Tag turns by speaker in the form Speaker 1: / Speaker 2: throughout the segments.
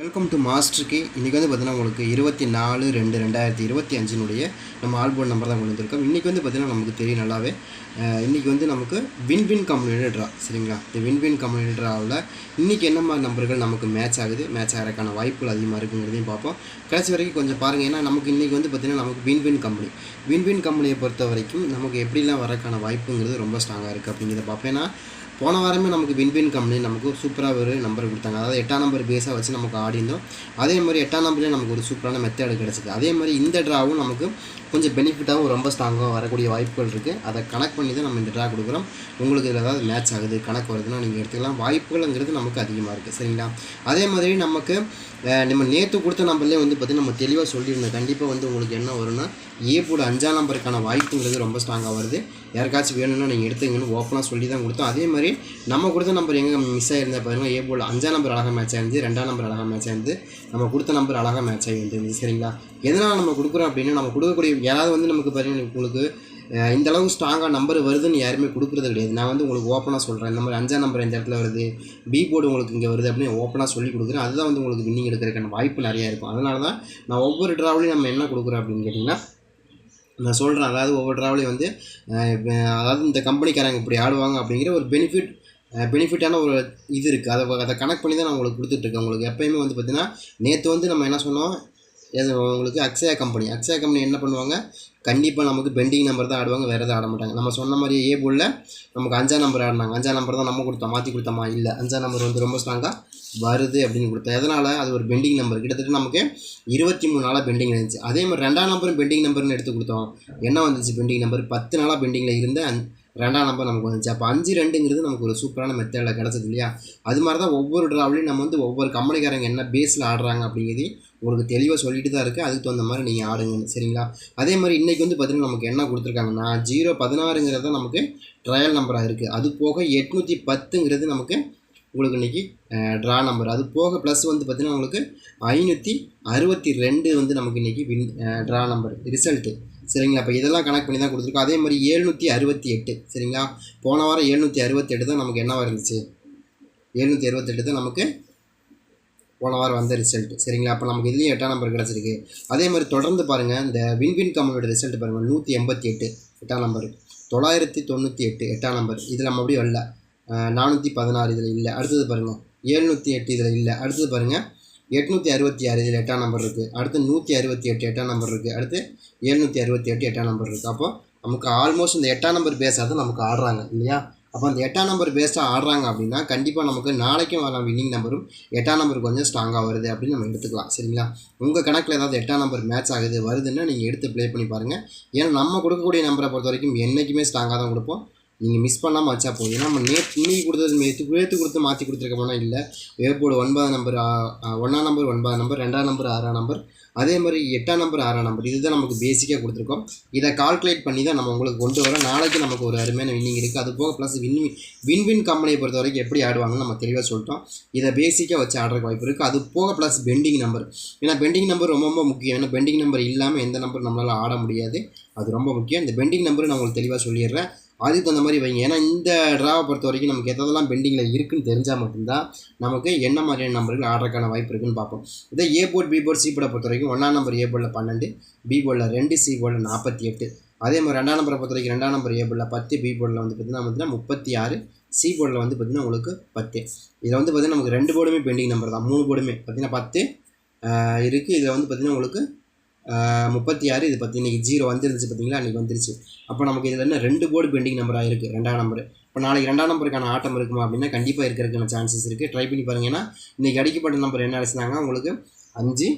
Speaker 1: Welcome to மாஸ்டருக்கு இன்றைக்கி வந்து பார்த்தீங்கன்னா உங்களுக்கு இருபத்தி நாலு ரெண்டு ரெண்டாயிரத்தி இருபத்தி அஞ்சினுடைய நம்ம ஆல்போர்ட் நம்பர் தான் கொண்டு வந்திருக்கோம். இன்றைக்கி வந்து பார்த்தீங்கன்னா நமக்கு தெரியும் நல்லாவே. இன்றைக்கி வந்து நமக்கு வின்வின் கம்யூனிட்டி ட்ரா சரிங்களா? இந்த வின்வின் கம்யூனிட்டி ட்ராவில் இன்றைக்கி என்ன மாதிரி நம்பர்கள் நமக்கு மேட்ச் ஆகுது? மேட்ச் ஆகிறதுக்கான வாய்ப்புகள் அதிகமாக இருக்குங்கிறதையும் பார்ப்போம். கடைசி வரைக்கும் கொஞ்சம் பாருங்கள் ஏன்னா நமக்கு இன்றைக்கி வந்து பார்த்திங்கன்னா நமக்கு வின்வின் கம்பெனி வின்வின் கம்பெனியை பொறுத்த வரைக்கும் நமக்கு எப்படிலாம் வரக்கான வாய்ப்புங்கிறது ரொம்ப ஸ்ட்ராங்காக இருக்குது அப்படிங்கிறத பார்ப்பேன் ஏன்னா போன வாரமே நமக்கு வின்வின் கம்பெனி நமக்கு சூப்பராக ஒரு நம்பர் கொடுத்தாங்க. அதாவது எட்டாம் நம்பர் பேஸாக வச்சு நமக்கு ஆடிந்தோம் அதே மாதிரி எட்டாம் நம்பர்லேயே நமக்கு ஒரு சூப்பரான மெத்தேடு கிடச்சிது அதே மாதிரி இந்த ட்ராவும் நமக்கு கொஞ்சம் பெனிஃபிட்டாகவும் ரொம்ப ஸ்ட்ராங்காக வரக்கூடிய வாய்ப்புகள் இருக்குது அதை கனெக்ட் பண்ணி தான் நம்ம இந்த ட்ரா கொடுக்குறோம். உங்களுக்கு இதில் ஏதாவது மேட்ச் ஆகுது கணக்கு வருதுன்னா நீங்கள் எடுத்துக்கலாம். வாய்ப்புகள்ங்கிறது நமக்கு அதிகமாக இருக்குது சரிங்களா? அதே மாதிரி நமக்கு நம்ம நேற்று கொடுத்த நம்பர்லேயே வந்து பார்த்திங்கன்னா நம்ம தெளிவாக சொல்லியிருந்தோம். கண்டிப்பாக வந்து உங்களுக்கு என்ன வரும்னா ஏ போட அஞ்சாம் நம்பருக்கான வாய்ப்புங்கிறது ரொம்ப ஸ்ட்ராங்காக வருது. யாருக்காச்சும் வேணும்னா நீங்கள் எடுத்துங்கன்னு ஓப்பனாக சொல்லி தான் கொடுத்தோம். அதே மாதிரி நம்ம கொடுத்த நம்பர் எங்கே மிஸ் ஆகிருந்தா பாருங்கள் ஏ போல் அஞ்சாம் நம்பர் அழகாக மேட்ச் ஆயிருந்து ரெண்டாம் நம்பர் அழகாக மேட்ச் ஆயிருந்து நம்ம கொடுத்த நம்பர் அழகாக மேட்ச் ஆகிருந்தது சரிங்களா? எதனால் நம்ம கொடுக்குறோம் அப்படின்னா நம்ம கொடுக்கக்கூடிய யாராவது வந்து நமக்கு பாருங்கள் உங்களுக்கு இந்த அளவு ஸ்ட்ராங்காக நம்பர் வருதுன்னு யாருமே கொடுக்குறது கிடையாது. நான் வந்து உங்களுக்கு ஓப்பனாக சொல்கிறேன் இந்த மாதிரி அஞ்சாம் நம்பர் இந்த இடத்துல வருது? பி போர்டு உங்களுக்கு இங்கே வருது அப்படின்னு ஓப்பனாக சொல்லி கொடுக்குறேன். அதுதான் வந்து உங்களுக்கு வின்னிங் எடுக்கிறதுக்கான வாய்ப்பு நிறையா இருக்கும். அதனால தான் நான் ஒவ்வொரு ட்ராவலையும் நம்ம என்ன கொடுக்குறோம் அப்படின்னு கேட்டிங்கன்னா நான் சொல்கிறேன் அதாவது ஒவ்வொரு ட்ராவலையும் வந்து அதாவது இந்த கம்பெனிக்காரங்க இப்படி ஆடுவாங்க அப்படிங்கிற ஒரு பெனிஃபிட் பெனிஃபிட்டான ஒரு இது இருக்குது அதை அதை கனெக்ட் பண்ணி தான் நான் உங்களுக்கு கொடுத்துட்ருக்கேன் உங்களுக்கு எப்போயுமே வந்து பார்த்தீங்கன்னா நேற்று வந்து நம்ம என்ன சொன்னோம்? உங்களுக்கு அக்ஷயா கம்பெனி அக்ஷயா கம்பெனி என்ன பண்ணுவாங்க? கண்டிப்பாக நமக்கு பெண்டிங் நம்பர் தான் ஆடுவாங்க வேறு எதாவது ஆட மாட்டாங்க. நம்ம சொன்ன மாதிரி ஏ போலில் நமக்கு அஞ்சாம் நம்பர் ஆடினாங்க. அஞ்சாம் நம்பர் தான் நம்ம கொடுத்தோம் மாற்றி கொடுத்தோமா? இல்லை. அஞ்சாம் நம்பர் வந்து ரொம்ப ஸ்ட்ராங்காக வருது அப்படின்னு கொடுத்தோம் எதனால்? அது ஒரு பெண்டிங் நம்பர் கிட்டத்தட்ட நமக்கு இருபத்தி மூணு நாளாக பெண்டிங் இருந்துச்சு. அதே மாதிரி ரெண்டாம் நம்பரும் பெண்டிங் நம்பர்னு எடுத்து கொடுத்தோம். என்ன வந்துச்சு பெண்டிங் நம்பர் பத்து நாளாக பெண்டிங்கில் இருந்த ரெண்டாம் நம்பர் நமக்கு வந்துச்சு. அப்போ அஞ்சு ரெண்டுங்கிறது நமக்கு ஒரு சூப்பரான மெத்தடில் கிடச்சது இல்லையா? அது மாதிரி தான் ஒவ்வொரு ட்ராவலையும் நம்ம வந்து ஒவ்வொரு கம்பெனிக்காரங்க என்ன பேஸில் ஆடுறாங்க அப்படிங்கிறதையும் உங்களுக்கு தெளிவாக சொல்லிட்டு தான் இருக்குது அதுக்கு தகுந்த மாதிரி நீங்கள் ஆடுங்க சரிங்களா? அதே மாதிரி இன்றைக்கி வந்து பார்த்திங்கன்னா நமக்கு என்ன கொடுத்துருக்காங்கன்னா ஜீரோ பதினாறுங்கிறது தான் நமக்கு ட்ரையல் நம்பராக இருக்குது அது போக எட்நூற்றி பத்துங்கிறது நமக்கு உங்களுக்கு இன்றைக்கி ட்ரா நம்பர் அது போக ப்ளஸ் வந்து பார்த்திங்கன்னா உங்களுக்கு ஐநூற்றி அறுபத்தி ரெண்டு வந்து நமக்கு இன்றைக்கி வின் ட்ரா நம்பர் ரிசல்ட்டு சரிங்களா? அப்போ இதெல்லாம் கனெக்ட் பண்ணி தான் கொடுத்துருக்கோம். அதே மாதிரி ஏழ்நூற்றி அறுபத்தி எட்டு சரிங்களா? போன வாரம் ஏழ்நூற்றி அறுபத்தி எட்டு தான் நமக்கு என்னவாக இருந்துச்சு? எழுநூற்றி அறுபத்தெட்டு தான் நமக்கு போன வாரம் வந்த ரிசல்ட் சரிங்களா? அப்போ நமக்கு இதுலேயும் எட்டாம் நம்பர் கிடச்சிருக்கு. அதே மாதிரி தொடர்ந்து பாருங்கள் இந்த வின்வின் கம்பெனியோட ரிசல்ட் பாருங்கள் நூற்றி எண்பத்தி எட்டு எட்டாம் நம்பர் தொள்ளாயிரத்தி தொண்ணூற்றி எட்டு எட்டாம் நம்பர் இதில் நம்ம அப்படியே வரல. நானூற்றி பதினாறு இதில் இல்லை. அடுத்தது பாருங்கள் ஏழ்நூற்றி எட்டு இதில் இல்லை. அடுத்தது பாருங்கள் எட்நூற்றி அறுபத்தி ஆறு இதில் எட்டாம் நம்பர் இருக்குது அடுத்து நூற்றி அறுபத்தி எட்டு எட்டாம் நம்பர் இருக்குது அடுத்து எழுநூற்றி அறுபத்தி எட்டு எட்டாம் நம்பர் இருக்குது அப்போது நமக்கு ஆல்மோஸ்ட் இந்த எட்டாம் நம்பர் பேஸாக தான் நமக்கு ஆடுறாங்க இல்லையா? அப்போ அந்த எட்டாம் நம்பர் பேஸ்டாக ஆடுறாங்க அப்படின்னா கண்டிப்பாக நமக்கு நாளைக்கும் வரலாம் வின்னிங் நம்பரும் எட்டாம் நம்பர் கொஞ்சம் ஸ்ட்ராங்காக வருது அப்படின்னு நம்ம எடுத்துக்கலாம். சரிங்களா? உங்கள் கணக்கில் ஏதாவது எட்டாம் நம்பர் மேட்ச் ஆகுது வருதுன்னா நீங்கள் எடுத்து ப்ளே பண்ணி பாருங்கள் ஏன்னா நம்ம கொடுக்கக்கூடிய நம்பரை பொறுத்த வரைக்கும் என்றைக்குமே ஸ்ட்ராங்காக தான் கொடுப்போம். நீங்கள் மிஸ் பண்ணாமல் வச்சா போதும். ஏன்னா நம்ம நேற்று இன்னைக்கு கொடுத்தது நேற்று நேற்று கொடுத்து மாற்றி கொடுத்துருக்கோம்னா இல்லை. வேப்போடு ஒன்பதாம் நம்பர் ஒன்றாம் நம்பர் ஒன்பதாம் நம்பர் ரெண்டாம் நம்பர் ஆறாம் நம்பர் அதே மாதிரி எட்டாம் நம்பர் ஆறாம் நம்பர் இதுதான் நமக்கு பேசிக்காக கொடுத்துருக்கோம். இதை கால்குலேட் பண்ணி தான் நம்ம உங்களுக்கு கொண்டு வரோம் நாளைக்கு நமக்கு ஒரு அருமையான வின்னிங் இருக்குது அது போக ப்ளஸ் வின் வின் வின் கம்பெனியை பொறுத்த வரைக்கும் எப்படி ஆடுவாங்கன்னு நம்ம தெளிவாக சொல்லிட்டோம். இதை பேசிக்காக வச்சு ஆடுறதுக்கு வாய்ப்பு இருக்குது அது போக ப்ளஸ் பெண்டிங் நம்பர் ஏன்னா பெண்டிங் நம்பர் ரொம்ப ரொம்ப முக்கியம். ஏன்னா பெண்டிங் நம்பர் இல்லாமல் எந்த நம்பர் நம்மளால் ஆட முடியாது. அது ரொம்ப முக்கியம். இந்த பெண்டிங் நம்பர் நான் உங்களுக்கு தெளிவாக சொல்லிடுறேன். அதுக்கு தகுந்த மாதிரி வைங்க. ஏன்னா இந்த ட்ராவை பொறுத்த வரைக்கும் நமக்கு எதெல்லாம் பெண்டிங்கில் இருக்குன்னு தெரிஞ்சால் மட்டும்தான் நமக்கு என்ன மாதிரியான நம்பர்கள் ஆடுறதுக்கான வாய்ப்பு இருக்குன்னு பார்ப்போம். இதே A board B board C போர்டை பொறுத்த வரைக்கும் ஒன்றாம் நம்பர் ஏ போர்டில் பன்னெண்டு பி போர்டில் ரெண்டு சி போர்டில் நாற்பத்தி எட்டு. அதே மாதிரி ரெண்டாம் நம்பரை பொறுத்த வரைக்கும் ரெண்டாம் நம்பர் ஏ போர்டில் பத்து பி போர்டில் வந்து பார்த்திங்கன்னா பார்த்தீங்கன்னா முப்பத்தி ஆறு சி போர்டில் வந்து பார்த்திங்கன்னா உங்களுக்கு பத்து. இதில் வந்து பார்த்திங்கன்னா நமக்கு ரெண்டு போர்டுமே பெண்டிங் நம்பர் தான். மூணு போர்டுமே பார்த்திங்கன்னா பத்து இருக்குது இதில் வந்து பார்த்திங்கன்னா உங்களுக்கு முப்பத்தி ஆறு இது பற்றி இன்றைக்கி ஜீரோ வந்துருந்துச்சு பார்த்தீங்களா அன்றைக்கி வந்துருச்சு. அப்போ நமக்கு இதில் என்ன ரெண்டு போர்டு பெண்டிங் நம்பராக இருக்குது ரெண்டாம் நம்பர் இப்போ நாளைக்கு ரெண்டாம் நம்பருக்கான ஆட்டம் இருக்குமா அப்படின்னா கண்டிப்பாக இருக்கிறதுக்கான சான்சஸ் இருக்குது ட்ரை பண்ணி பாருங்கள் ஏன்னா இன்றைக்கி அடிக்கப்பட்ட நம்பர் என்ன அடிச்சிருந்தாங்க உங்களுக்கு அஞ்சு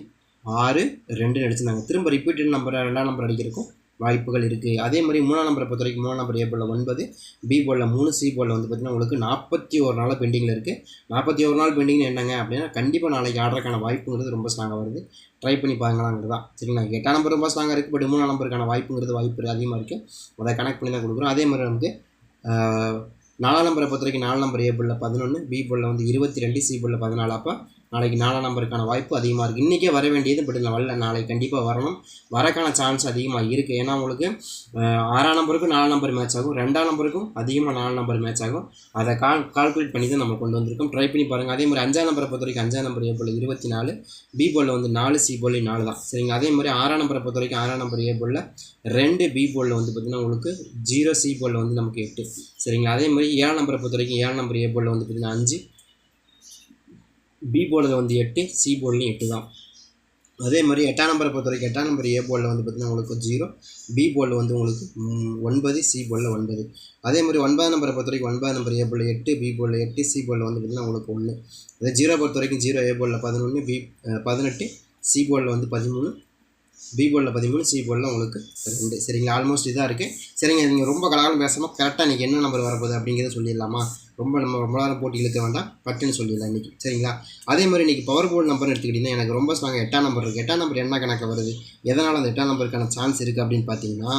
Speaker 1: ஆறு ரெண்டுன்னு அடிச்சிருந்தாங்க. திரும்ப ரிப்பீட்டட் நம்பர் ரெண்டாம் நம்பர் அடிக்கிறதுக்கும் வாய்ப்புகள் இருக்குது அதே மாதிரி மூணாம் நம்பரை பொறுத்த வரைக்கும் மூணாம் நம்பர் ஏ போலில் ஒன்பது பி போலில் மூணு சி போலில் வந்து பார்த்திங்கன்னா உங்களுக்கு நாற்பத்தி ஒரு நாள் பெண்டிங்கில் இருக்குது நாற்பத்தி ஒரு நாள் பெண்டிங்னு என்னங்க அப்படின்னா கண்டிப்பாக நாளைக்கு ஆடுறதுக்கான வாய்ப்புங்கிறது ரொம்ப ஸ்ட்ராங்காக வருது. ட்ரை பண்ணி பாருங்களாங்கிறது. தான் சரிங்களா எட்டாம் நம்பர் ரொம்ப ஸ்ட்ராங்காக இருக்குது பட் மூணாம் நம்பருக்கான வாய்ப்புங்கிறது வாய்ப்பு அதிகமாக இருக்குது அதை கனெக்ட் பண்ணி தான் கொடுக்குறோம். அதே மாதிரி நமக்கு நாலாம் நம்பரை பொறுத்த வரைக்கும் நாலு நம்பர் ஏ பதினொன்று பி போலில் வந்து இருபத்தி ரெண்டு சி போலில் பதினாலு. அப்போ நாளைக்கு நாலாம் நம்பருக்கான வாய்ப்பு அதிகமாக இருக்குது இன்றைக்கே வர வேண்டியது பட் இல்லை வரல நாளைக்கு கண்டிப்பாக வரணும். வரக்கான சான்ஸ் அதிகமாக இருக்குது ஏன்னா உங்களுக்கு ஆறாம் நம்பருக்கும் நாலாம் நம்பர் மேட்ச் ஆகும். ரெண்டாம் நம்பருக்கும் அதிகமாக நாலாம் நம்பர் மேட்ச் ஆகும். அதை கால் கால்குலேட் பண்ணி தான் நம்ம கொண்டு வந்திருக்கோம். ட்ரை பண்ணி பாருங்கள் அதே மாதிரி அஞ்சாம் நம்பரை பொறுத்த வரைக்கும் அஞ்சாம் நம்பர் ஏ போல் இருபத்தி நாலு பி போலில் வந்து நாலு சி போலி நாலு தான். சரிங்க அதே மாதிரி ஆறாம் நம்பரை பொறுத்த வரைக்கும் ஆறாம் நம்பர் ஏ போலில் ரெண்டு பி போலில் வந்து பார்த்திங்கன்னா உங்களுக்கு ஜீரோ சி போலில் வந்து நமக்கு எட்டு. சரிங்களா? அதே மாதிரி ஏழாம் நம்பரை பொறுத்த வரைக்கும் ஏழாம் நம்பர் ஏ போலில் வந்து பார்த்திங்கன்னா அஞ்சு. பி போர்டில் வந்து எட்டு சி போர்டிலையும் எட்டு தான். அதே மாதிரி எட்டாம் நம்பரை பொறுத்த வரைக்கும் எட்டாம் நம்பர் ஏ போர்டில் வந்து பார்த்திங்கன்னா உங்களுக்கு ஜீரோ பி போர்டில் வந்து உங்களுக்கு ஒன்பது சி போர்டில் ஒன்பது. அதே மாதிரி ஒன்பதாம் நம்பரை பொறுத்த வரைக்கும் ஒன்பதாம் நம்பர் ஏ போர்டில் எட்டு பி போர்டில் எட்டு சி போர்டில் வந்து பார்த்திங்கன்னா உங்களுக்கு ஒன்று அதே ஜீரோ பொறுத்த வரைக்கும் ஜீரோ ஏ போர்டில் பதினொன்று பி பதினெட்டு சி போர்டில் வந்து பதிமூணு பி போர்டில் பதிமூணு சி போர்டில் உங்களுக்கு ரெண்டு. சரிங்களா? ஆல்மோஸ்ட் இதாக இருக்குது சரிங்க நீங்கள் ரொம்ப கலகாலம் பேசாமல் கரெக்டாக இன்றைக்கி என்ன நம்பர் வரப்போகுது அப்படிங்கிறத சொல்லிடலாமா? ரொம்ப நம்ம ரொம்ப நேரம் போட்டு இழுக்க வேண்டாம். பட்டுன்னு சொல்லிடலாம் இன்றைக்கி சரிங்களா? அதே மாதிரி இன்றைக்கி பவர் போர்டு நம்பர் எடுத்துக்கிட்டிங்கன்னா எனக்கு ரொம்ப ஸ்ட்ராங் எட்டாம் நம்பர் இருக்குது எட்டாம் நம்பர் என்ன கணக்கு வருது? எதனால் அந்த எட்டாம் நம்பருக்கான சான்ஸ் இருக்குது அப்படின்னு பார்த்தீங்கன்னா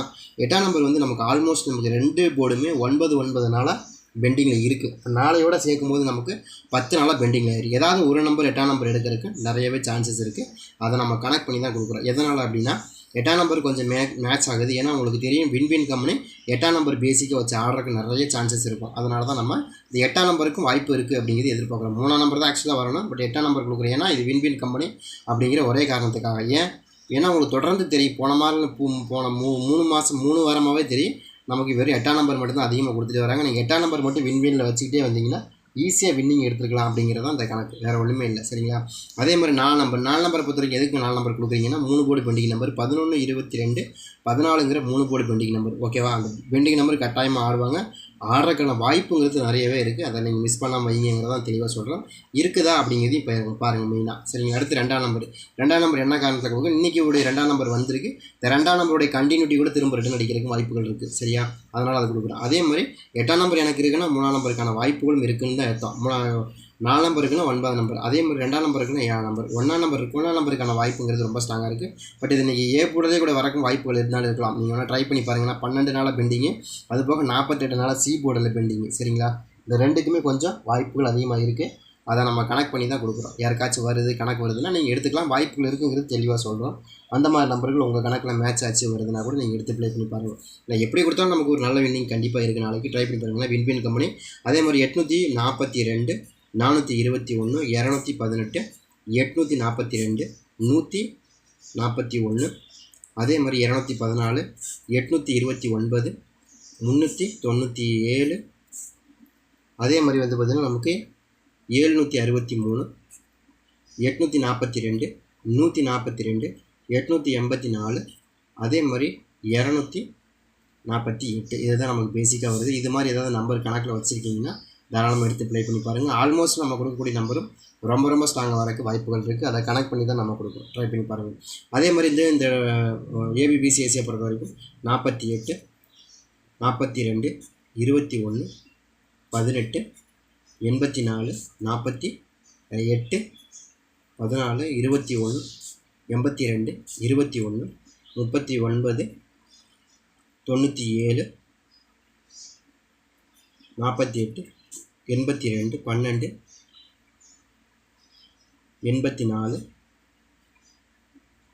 Speaker 1: எட்டாம் நம்பர் வந்து நமக்கு ஆல்மோஸ்ட் நமக்கு ரெண்டு போர்டுமே ஒன்பது ஒன்பது நாளாக பெண்டிங்கில் இருக்குது நாளையோட சேர்க்கும் போது நமக்கு பத்து நாளாக பெண்டிங்கில் இருக்குது ஏதாவது ஒரு நம்பர் எட்டாம் நம்பர் எடுக்கிறதுக்கு நிறையவே சான்சஸ் இருக்குது அதை நம்ம கனெக்ட் பண்ணி தான் கொடுக்குறோம். எதனால் அப்படின்னா எட்டாம் நம்பர் கொஞ்சம் மே மேட்ச் ஆகுது. ஏன்னா உங்களுக்கு தெரியும் வின்வின் கம்பெனி எட்டாம் நம்பர் பேசிக்காக வச்சு ஆடுறதுக்கு நிறைய சான்சஸ் இருக்கும். அதனால தான் நம்ம இந்த எட்டாம் நம்பருக்கும் வாய்ப்பு இருக்குது அப்படிங்கிறது எதிர்பார்க்குறோம். மூணாம் நம்பர் தான் ஆக்சுவலாக வரணும். பட் எட்டாம் நம்பர் கொடுக்குறோம் ஏன்னா இது வின்வின் கம்பெனி அப்படிங்கிற ஒரே காரணத்துக்காக. ஏன்? ஏன்னா உங்களுக்கு தொடர்ந்து தெரியும். போன மாதிரி போன மூ மூணு மாதம் மூணு வாரமாகவே தெரியும். நமக்கு வெறும் எட்டாம் நம்பர் மட்டும் தான் அதிகமாக கொடுத்துட்டு வராங்க. நீங்கள் எட்டாம் நம்பர் மட்டும் வின்வினில் வச்சுக்கிட்டே வந்தீங்கன்னா ஈஸியாக வின்னிங் எடுத்துக்கலாம் அப்படிங்கிறது தான் அந்த கணக்கு. வேறு ஒன்றுமே இல்லை. சரிங்களா? அதே மாதிரி நாலு நம்பர் நாலு நம்பரை பொறுத்த வரைக்கும் எதுக்கு நாலு நம்பர் கொடுக்குறீங்கன்னா மூணு போர்டு பெண்டிங் நம்பர் பதினொன்று இருபத்தி ரெண்டு பதினாலுங்கிற மூணு போர்டு பெண்டிங் நம்பர் ஓகேவா அந்த பெண்டிங் நம்பர் கட்டாயமாக ஆடுவாங்க ஆடுறதுக்கான வாய்ப்புங்கிறது நிறையவே இருக்குது அதை நீங்கள் மிஸ் பண்ணாமல் வைங்கிறதான் தெளிவாக சொல்கிறேன் இருக்குதா அப்படிங்கிறது இப்போ பாருங்கள் மெயினாக சரிங்க அடுத்து ரெண்டாம் நம்பர் ரெண்டாம் நம்பர் என்ன காரணத்தை கொடுக்கும் இன்றைக்கி உடைய ரெண்டாம் நம்பர் வந்திருக்கு. இந்த ரெண்டாம் நம்பருடைய கண்டினியூட்டி கூட திரும்ப ரிட்டன் அடிக்கிறதுக்கு வாய்ப்புகள் இருக்குது சரியா? அதனால் அதை கொடுக்குறோம் அதே மாதிரி எட்டாம் நம்பர் எனக்கு இருக்குன்னா மூணாம் நம்பருக்கான வாய்ப்புகளும் இருக்குன்னு தான் அர்த்தம். மூணா நாலு நம்பர் இருக்குன்னா ஒன்பதாம் நம்பர் அதே மாதிரி ரெண்டாம் நம்பர் இருக்குன்னா ஏழாம் நம்பர் ஒன்றாம் நம்பர் ஒன்றாம் நம்பருக்கான வாய்ப்புங்கிறது ரொம்ப ஸ்ட்ராங்காக இருக்குது பட் இது இன்றைக்கி ஏ கூடதே கூட வரக்கும் வாய்ப்புகள் இருந்தாலும் இருக்கலாம். நீங்கள் வேணால் ட்ரை பண்ணி பாருங்கன்னா பன்னெண்டு நாளாக பெண்டிங்கு அது போக நாற்பத்தெட்டு நாளாக சி போர்டில் பெண்டிங்கு சரிங்களா? இந்த ரெண்டுக்குமே கொஞ்சம் வாய்ப்புகள் அதிகமாக இருக்குது அதை நம்ம கனெக்ட் பண்ணி தான் கொடுக்குறோம். யாருக்காச்சும் வருது கணக்கு வருதுன்னா நீங்கள் எடுத்துக்கலாம். வாய்ப்புகள் இருக்குங்கிறது தெளிவாக சொல்கிறோம் அந்த மாதிரி நம்பர்கள் உங்கள் கணக்கில் மேட்ச் ஆச்சு வருதுன்னா கூட நீங்கள் எடுத்து ப்ளே பண்ணி பாருங்கள் இல்லை எப்படி கொடுத்தாலும் நமக்கு ஒரு நல்ல வின்னிங் கண்டிப்பாக இருக்குது நாளைக்கு ட்ரை பண்ணி பாருங்களா வின் வின் கம்பெனி அதே மாதிரி எட்நூற்றி நாற்பத்தி ரெண்டு நானூற்றி இருபத்தி ஒன்று இரநூத்தி பதினெட்டு எட்நூற்றி நாற்பத்தி ரெண்டு நூற்றி நாற்பத்தி ஒன்று அதே மாதிரி இரநூத்தி பதினாலு எட்நூற்றி இருபத்தி ஒன்பது முந்நூற்றி தொண்ணூற்றி ஏழு. அதே மாதிரி வந்து பார்த்திங்கன்னா நமக்கு ஏழ்நூற்றி அறுபத்தி மூணு எட்நூற்றி நாற்பத்தி ரெண்டு நூற்றி நாற்பத்தி ரெண்டு எட்நூற்றி எண்பத்தி நாலு. அதே மாதிரி இரநூத்தி நாற்பத்தி எட்டு. இதுதான் நமக்கு பேசிக்காக வருது. இது மாதிரி ஏதாவது நம்பர் கணக்கில் வச்சுருக்கீங்கன்னா தாராளமாக எடுத்து ப்ளே பண்ணி பாருங்கள் ஆல்மோஸ்ட் நம்ம கொடுக்கக்கூடிய நம்பரும் ரொம்ப ரொம்ப ஸ்ட்ராங்காக வரக்கு வாய்ப்புகள் இருக்குது அதை கனெக்ட் பண்ணி தான் நம்ம கொடுக்குறோம் ட்ரை பண்ணி பாருங்கள் அதே மாதிரி இந்த இந்த ஏபிபிசிஎஸ்சியை பொறுத்த வரைக்கும் நாற்பத்தி எட்டு நாற்பத்தி ரெண்டு இருபத்தி ஒன்று பதினெட்டு எண்பத்தி நாலு நாற்பத்தி எட்டு பதினாலு இருபத்தி ஒன்று எண்பத்தி ரெண்டு இருபத்தி ஒன்று முப்பத்தி ஒன்பது தொண்ணூற்றி ஏழு நாற்பத்தி எட்டு எண்பத்தி ரெண்டு பன்னெண்டு. எண்பத்தி நாலு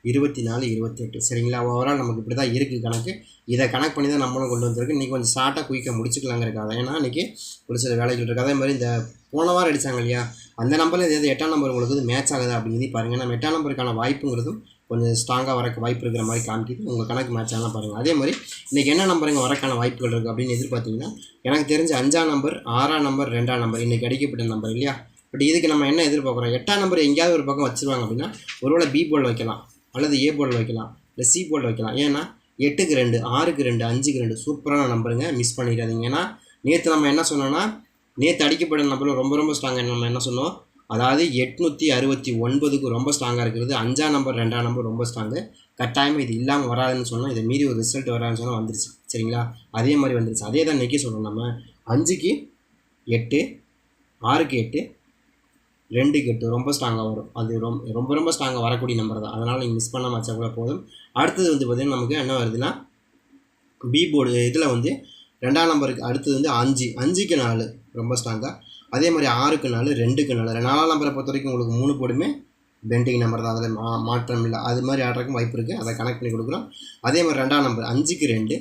Speaker 1: இருபத்தி நாலு இருபத்தெட்டு. சரிங்களா? ஓவரால் நமக்கு இப்படி தான் இருக்குது கணக்கு. இதை கணக்கு பண்ணி தான் நம்மளும் கொண்டு வந்திருக்கு இன்றைக்கி கொஞ்சம் ஷார்ட்டாக குயிக்காக முடிச்சுக்கலாங்கிறக்காக ஏன்னா இன்றைக்கி ஒரு சில வேலைகள் இருக்குது அதே மாதிரி இந்த போன வாரம் அடித்தாங்க இல்லையா? அந்த நம்பரில் எதாவது எட்டாம் நம்பர் உங்களுக்கு வந்து மேட்ச் ஆகுதா அப்படின்னு பாருங்கள் நம்ம எட்டாம் நம்பருக்கான வாய்ப்புங்கிறதும் கொஞ்சம் ஸ்ட்ராங்காக வரக்கு வாய்ப்பு இருக்கிற மாதிரி காமிக்குது. உங்கள் கணக்கு மேட்ச் ஆனால் பாருங்கள் அதே மாதிரி இன்றைக்கி என்ன நம்பருங்க வரக்கான வாய்ப்புகள் இருக்குது அப்படின்னு எதிர்பார்த்தீங்கன்னா எனக்கு தெரிஞ்ச அஞ்சாம் நம்பர் ஆறாம் நம்பர் ரெண்டாம் நம்பர் இன்றைக்கி அடிக்கப்பட்ட நம்பர் இல்லையா? பட் இதுக்கு நம்ம என்ன எதிர்பார்க்குறோம்? எட்டாம் நம்பர் எங்கேயாவது ஒரு பக்கம் வச்சுருவாங்க அப்படின்னா ஒருவேளை பி போல் வைக்கலாம். அல்லது ஏ போல் வைக்கலாம். இல்லை சி போல் வைக்கலாம். ஏன்னா எட்டுக்கு ரெண்டு ஆறுக்கு ரெண்டு அஞ்சுக்கு ரெண்டு சூப்பரான நம்பருங்க. மிஸ் பண்ணிடாதீங்க. ஏன்னா நேற்று நம்ம என்ன சொன்னோன்னா நேற்று அடிக்கப்பட்ட நம்பரில் ரொம்ப ரொம்ப ஸ்ட்ராங்காக நம்ம என்ன சொன்னோம்? அதாவது எட்நூற்றி அறுபத்தி ஒன்பதுக்கு ரொம்ப ஸ்ட்ராங்காக இருக்கிறது. அஞ்சாம் நம்பர் ரெண்டாம் நம்பர் ரொம்ப ஸ்ட்ராங்கு கட்டாயமாக இது இல்லாமல் வராதுன்னு சொன்னால் இதை மீறி ஒரு ரிசல்ட் வராதுன்னு சொன்னால் வந்துருச்சு. சரிங்களா? அதே மாதிரி வந்துருச்சு. அதே தான் நெக்கி சொல்கிறோம் நம்ம. அஞ்சுக்கு எட்டு ஆறுக்கு எட்டு ரெண்டுக்கு எட்டு ரொம்ப ஸ்ட்ராங்காக வரும். அது ரொம்ப ரொம்ப ரொம்ப ஸ்ட்ராங்காக வரக்கூடிய நம்பர் தான். அதனால் நீங்கள் மிஸ் பண்ண வச்சா கூட போதும். அடுத்தது வந்து பார்த்திங்கன்னா நமக்கு என்ன வருதுன்னா பி போர்டு இதில் வந்து ரெண்டாம் நம்பருக்கு அடுத்தது வந்து அஞ்சு. அஞ்சுக்கு நாலு ரொம்ப ஸ்ட்ராங்காக அதே மாதிரி ஆறுக்கு நாலு ரெண்டுக்கு நாலு நாலாம் நம்பரை பொறுத்த வரைக்கும் உங்களுக்கு மூணு போடுமே. பெண்டிங் நம்பர் தான். அதில் மா மாற்றம் இல்லை. அது மாதிரி ஆடுறக்கும் வாய்ப்பு இருக்குது அதை கனெக்ட் பண்ணி கொடுக்குறோம். அதே மாதிரி ரெண்டாம் நம்பர் அஞ்சுக்கு ரெண்டு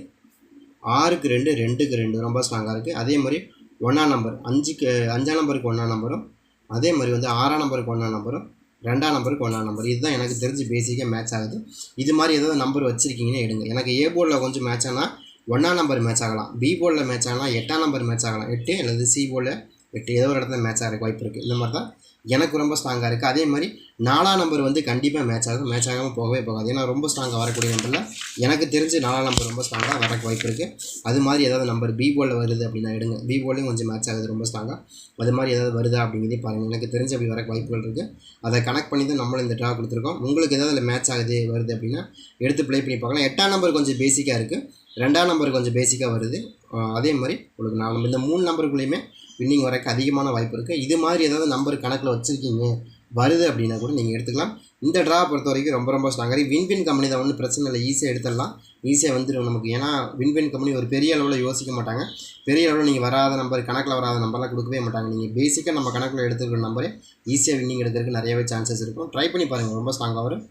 Speaker 1: ஆறுக்கு ரெண்டு ரெண்டுக்கு ரெண்டு. ரொம்ப ஸ்ட்ராங்காக இருக்குது அதே மாதிரி ஒன்றாம் நம்பர் அஞ்சுக்கு அஞ்சாம் நம்பருக்கு ஒன்றாம் நம்பரும் அதே மாதிரி வந்து ஆறாம் நம்பருக்கு ஒன்றாம் நம்பரும் ரெண்டாம் நம்பருக்கு ஒன்றாம் நம்பர் இதுதான் எனக்கு தெரிஞ்சு பேசிக்காக மேட்ச் ஆகுது. இது மாதிரி ஏதாவது நம்பர் வச்சுருக்கீங்கன்னு எடுங்க. எனக்கு ஏ போர்டில் கொஞ்சம் மேட்ச் ஆனால் ஒன்றாம் நம்பர் மேட்ச் ஆகலாம். பி போர்டில் மேட்ச் ஆகலாம் எட்டாம் நம்பர் மேட்ச் ஆகலாம். எட்டு அல்லது சி போர்டில் வெட்டு ஏதோ ஒரு இடத்துல மேட்ச் ஆகிறதுக்கு வாய்ப்பு இருக்குது இந்த மாதிரி தான் எனக்கு ரொம்ப ஸ்ட்ராங்காக இருக்குது அதே மாதிரி நாலாம் நம்பர் வந்து கண்டிப்பாக மேட்ச் ஆகும் மேட்ச் ஆகாமல் போகவே போகாது. ஏன்னா ரொம்ப ஸ்ட்ராங்காக வரக்கூடிய நம்பரில் எனக்கு தெரிஞ்சு நாலாம் நம்பர் ரொம்ப ஸ்ட்ராங்காக வரக்கு வாய்ப்பு இருக்குது அது மாதிரி ஏதாவது நம்பர் பி போலில் வருது அப்படின்னா எடுங்க. பி போலையும் கொஞ்சம் மேட்ச் ஆகுது ரொம்ப ஸ்ட்ராங்காக அது மாதிரி ஏதாவது வருதா அப்படிங்கிறதே பாருங்கள் எனக்கு தெரிஞ்சு அப்படி வரக்கு வாய்ப்புகள் இருக்குது அதை கனெக்ட் பண்ணி தான் நம்மளும் இந்த ட்ரா கொடுத்துருக்கோம். உங்களுக்கு ஏதாவது அதில் மேட்ச் ஆகுது வருது அப்படின்னா எடுத்து ப்ளே பண்ணி பார்க்கலாம். எட்டாம் நம்பர் கொஞ்சம் பேசிக்காக இருக்குது ரெண்டாம் நம்பர் கொஞ்சம் பேசிக்காக வருது. அதே மாதிரி உங்களுக்கு நாலு நம்பர் இந்த மூணு நம்பருக்குள்ளேயுமே வின்னிங் வரக்கு அதிகமான வாய்ப்பு இருக்குது இது மாதிரி ஏதாவது நம்பர் கணக்கில் வச்சுருக்கீங்க வருது அப்படின்னா கூட நீங்கள் எடுத்துக்கலாம். இந்த ட்ரா பொறுத்த வரைக்கும் ரொம்ப ரொம்ப ஸ்ட்ராங்காக வின்வின் கம்பெனி தான். ஒன்றும் பிரச்சனை இல்லை. ஈஸியாக எடுத்துடலாம். ஈஸியாக வந்துடும் நமக்கு. ஏன்னா வின்வின் கம்பெனி ஒரு பெரிய அளவில் யோசிக்க மாட்டாங்க. பெரிய அளவில் நீங்கள் வராத நம்பர் கணக்கில் வராத நம்பர்லாம் கொடுக்கவே மாட்டாங்க. நீங்கள் பேசிக்காக நம்ம கணக்கில் எடுத்துக்கிற நம்பரே ஈஸியாக வின்னிங் எடுக்கிறதுக்கு நிறையவே சான்சஸ் இருக்கும். ட்ரை பண்ணி பாருங்கள் ரொம்ப ஸ்ட்ராங்காக வரும்.